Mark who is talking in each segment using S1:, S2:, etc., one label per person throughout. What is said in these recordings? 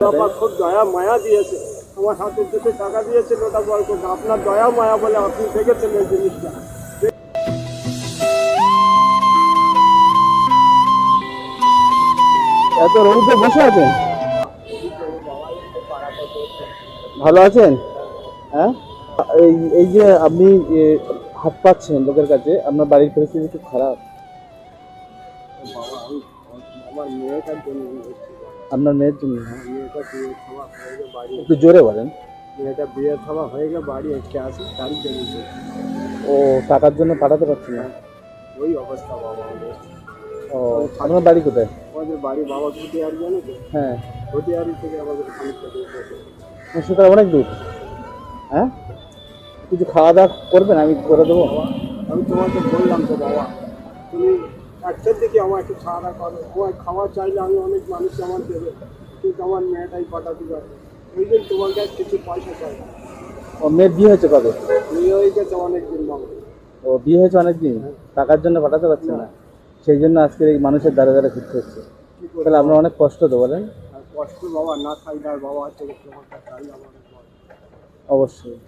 S1: বাবা খুব দয়া মায়া দিয়েছে। আমার হাতে দুটো টাকা দিয়েছিল ওটা বড় আপনার দয়া মায়া বলে আপনি দেখেছেন এই জিনিসটা?
S2: এত রোদে বসে আছেন? ভালো আছেন? হ্যাঁ? এই এই যে আপনি হাত পাচ্ছেন লোকের কাছে আপনার বাড়ির পরিস্থিতি খুব খারাপ। আপনার মেয়ের জন্য? হ্যাঁ?
S1: মেয়েটা বিয়ে হয়ে বাড়ি
S2: একটু জোরে বলেন।
S1: মেয়েটা বিয়ে খাওয়া হয়ে গেলে বাড়ি একটু আসি তারই জন্য
S2: ও টাকার জন্য পাঠাতে পারছি না?
S1: ওই অবস্থা বাবা
S2: ও আপনার বাড়ি কোথায়?
S1: আমাদের বাড়ি বাবা ঘুটিয়ারি জানো তো?
S2: হ্যাঁ।
S1: ঘুটিয়ারি থেকে আমাদের পড়ে।
S2: অনেক দূর। হ্যাঁ? কিছু খাওয়া দাওয়া করবেন? আমি করে দেবো।
S1: বাবা আমি তোমাকে বললাম তো বাবা তুমি একটার দিকে আমার একটু খাওয়া দাওয়া করো। তোমার খাওয়া চাইলে আমি অনেক মানুষ আমার দেবে। আমার মেয়েটাই পাঠাতে পারে ওই জন্য তোমার কাছে কিছু পয়সা চাই
S2: ও মেয়ের বিয়ে হয়েছে কবে?
S1: বিয়ে হয়ে গেছে অনেক দিন বাবা
S2: ও বিয়ে হয়েছে অনেকদিন? টাকার জন্য পাঠাতে পারছি না। সেই জন্য আজকে এই মানুষের দ্বারা দ্বারা ফিরতে হচ্ছে। তাহলে আপনার অনেক কষ্ট তো বলেন?
S1: কষ্ট বাবা না থাকলে আর বাবা আছে
S2: অবশ্যই।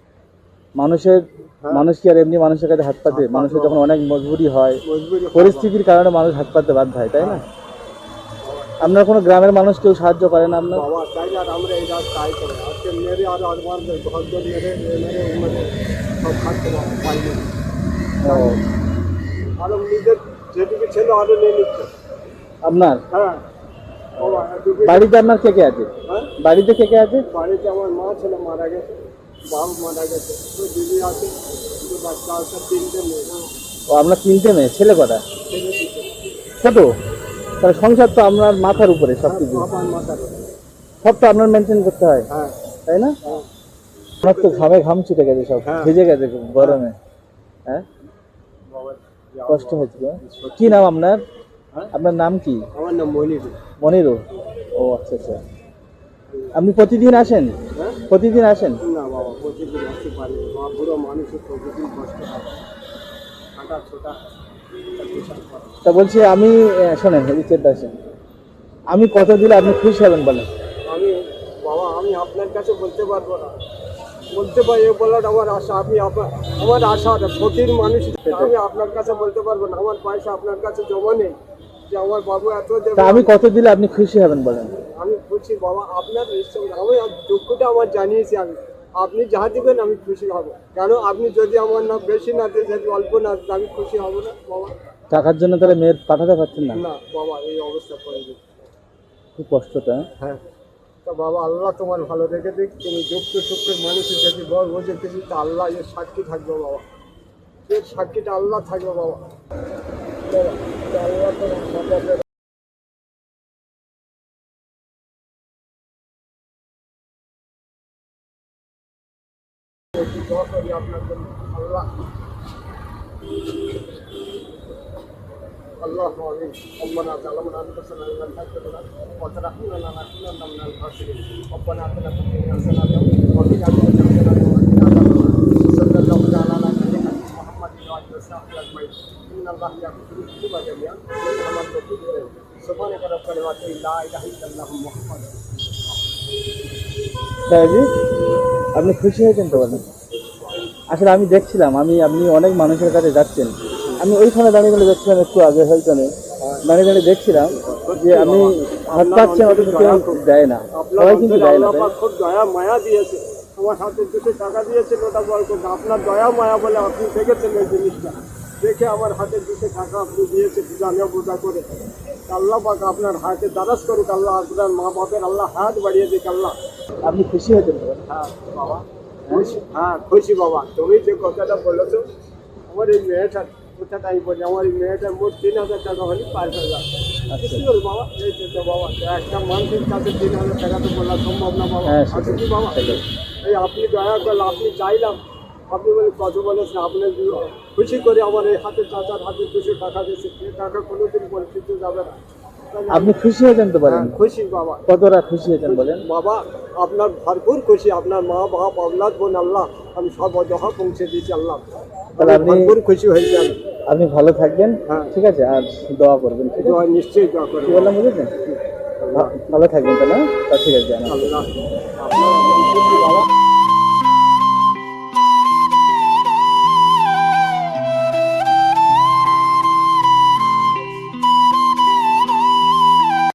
S2: মানুষের
S1: হ্যাঁ।
S2: মানুষ কি আর এমনি মানুষের কাছে হাত পাতে? মানুষের যখন অনেক মজবুরি হয় পরিস্থিতির কারণে মানুষ হাত পাতে বাধ্য হয় তাই না? আপনার কোনো গ্রামের মানুষ কেউ সাহায্য করে না আপনার?
S1: বাবা তাই আর আমরা এই রাত তাই করে। আজকে মেরে আর আমার ঘর দর মেরে মেরে মেরে সব খাচ্ছে পাইনি।
S2: ও,
S1: আরও নিজের যেটুকু ছিল আরও নিয়ে নিচ্ছে।
S2: আপনার?
S1: হ্যাঁ।
S2: বাড়িতে আপনার কে কে আছে?
S1: হ্যাঁ?
S2: বাড়িতে কে কে আছে?
S1: বাড়িতে আমার মা ছেলে মারা গেছে। বাবু মারা গেছে। তো দিদি আছে বাচ্চা আছে তিনটে মেয়ে।
S2: ও আপনার তিনটে মেয়ে ছেলে কটা? ছোট? তাহলে সংসার তো আপনার মাথার উপরে সব কিছু। সব তো আপনার মেনটেন করতে হয়।
S1: হ্যাঁ।
S2: তাই না?
S1: হ্যাঁ।
S2: আমার তো ঘামে ঘাম ছুটে গেছে সব।
S1: হ্যাঁ।
S2: ভিজে গেছে গরমে। হ্যাঁ? কষ্ট। হয়েছিল কি নাম আপনার?
S1: হ্যাঁ?
S2: আপনার নাম কি?
S1: আমার নাম মনির।
S2: মনিরু। ও আচ্ছা আচ্ছা। আপনি প্রতিদিন আসেন?
S1: হ্যাঁ।
S2: প্রতিদিন আসেন?
S1: না বাবা প্রতিদিন আসতে পারি বুড়ো মানুষের প্রতিদিন কষ্ট হয়। হাঁটা ছোটা।
S2: তা বলছি আমি শোনেন রিচেট আসেন আমি কত দিলে আপনি খুশি হবেন বলেন।
S1: আমি বাবা আমি আপনার কাছে বলতে পারব না। বলতে পারি বলার আমার আশা আমি আমার আশা ফকির মানুষ আমি আপনার কাছে বলতে পারব না। আমার পয়সা আপনার কাছে জমা নেই যে আমার বাবু এত দেবে।
S2: আমি কত দিলে আপনি খুশি হবেন বলেন।
S1: আমি খুশি বাবা আপনার আমি দুঃখটা আমার জানিয়েছি আমি। আপনি যা দিবেন আমি খুশি হব। কেন? আপনি যদি আমার না বেশি না দেন যদি অল্প না আমি খুশি হব না বাবা।
S2: টাকার জন্য তাহলে মেয়ের পাঠাতে পারছেন না?
S1: না বাবা এই অবস্থা করে
S2: খুব কষ্টটা। হ্যাঁ?
S1: হ্যাঁ তা বাবা আল্লাহ তোমার ভালো রেখে দিক। তুমি যুক্ত সুখের মানুষের যদি বড় বোঝে কিছু তা আল্লাহ এর সাক্ষী থাকবে বাবা। এর সাক্ষীটা আল্লাহ থাকবে বাবা। বাবা, আল্লাহ তোমার দোয়া করি আপনার জন্য। আল্লাহ। اللهم امين ربنا ظلمنا انفسنا ان لم تغفر لنا وترحمنا لنكونن من الخاسرين ربنا اتنا في الدنيا حسنه وفي الاخره حسنه وقنا عذاب النار صلى الله تعالى على نبينا محمد وعلى اله وصحبه اجمعين ان الله يغفر الذنوب جميعا انه هو الغفور الرحيم سبحانك رب العزه لا اله الا الله محمد
S2: দাদাজি আপনি খুশি হয়েছেন তো বলেন আসলে আমি দেখছিলাম আমি আপনি অনেক মানুষের কাছে যাচ্ছেন আমি ওইখানে দাঁড়িয়ে দাঁড়িয়ে দেখছিলাম একটু আগে হয়তনে। দাঁড়িয়ে দাঁড়িয়ে দেখছিলাম যে আমি হাত অথচ কেউ দেয় না। সবাই কিন্তু দেয় না
S1: খুব দয়া মায়া দিয়েছে। আমার হাতে দুটো টাকা দিয়েছে ওটা বড় আপনার দয়া মায়া বলে আপনি দেখেছেন এই জিনিসটা? দেখে আমার হাতে দুটো টাকা আপনি দিয়েছেন জানিয়া বোঝা করে। আল্লাহ পাক আপনার হাতে দারাজ করুক আল্লাহ আপনার মা বাপের আল্লাহ হাত বাড়িয়ে দিক আল্লাহ।
S2: আপনি খুশি হয়েছেন
S1: হ্যাঁ বাবা। খুশি হ্যাঁ খুশি বাবা। তুমি যে কথাটা বলেছ আমার এই মেয়েটার কথাটা বলি আমার মেয়েটার মোট তিন হাজার টাকা হলে পাঁচ হাজার।
S2: আচ্ছা।
S1: বাবা? এই তো বাবা একটা মানুষের কাছে তিন হাজার টাকা তো বলা সম্ভব না বাবা।
S2: হ্যাঁ,
S1: আছে কি বাবা? এই আপনি দয়া করলে আপনি চাইলাম আপনি বলে কত বলেছেন আপনি খুশি করে আমার এই হাতে চাচার হাতে দুশো টাকা দিয়েছে। সে টাকা কোনোদিন বঞ্চিত যাবে না।
S2: আপনি খুশি হয়েছেন তো বলেন।
S1: হ্যাঁ, খুশি বাবা।
S2: কতটা খুশি হয়েছেন বলেন?
S1: বাবা আপনার ভরপুর খুশি আপনার মা বাপ আল্লাহ বোন আল্লাহ আমি সব অজহা পৌঁছে দিয়েছি আল্লাহ।
S2: তাহলে আপনি-
S1: ভরপুর খুশি হয়েছি আমি।
S2: আপনি ভালো থাকবেন
S1: হ্যাঁ।
S2: ঠিক আছে আর দোয়া করবেন
S1: দোয়া নিশ্চয়ই দোয়া করবেন।
S2: বললাম বুঝেছেন? ভালো থাকবেন তাহলে তা ঠিক আছে
S1: আপনার বাবা।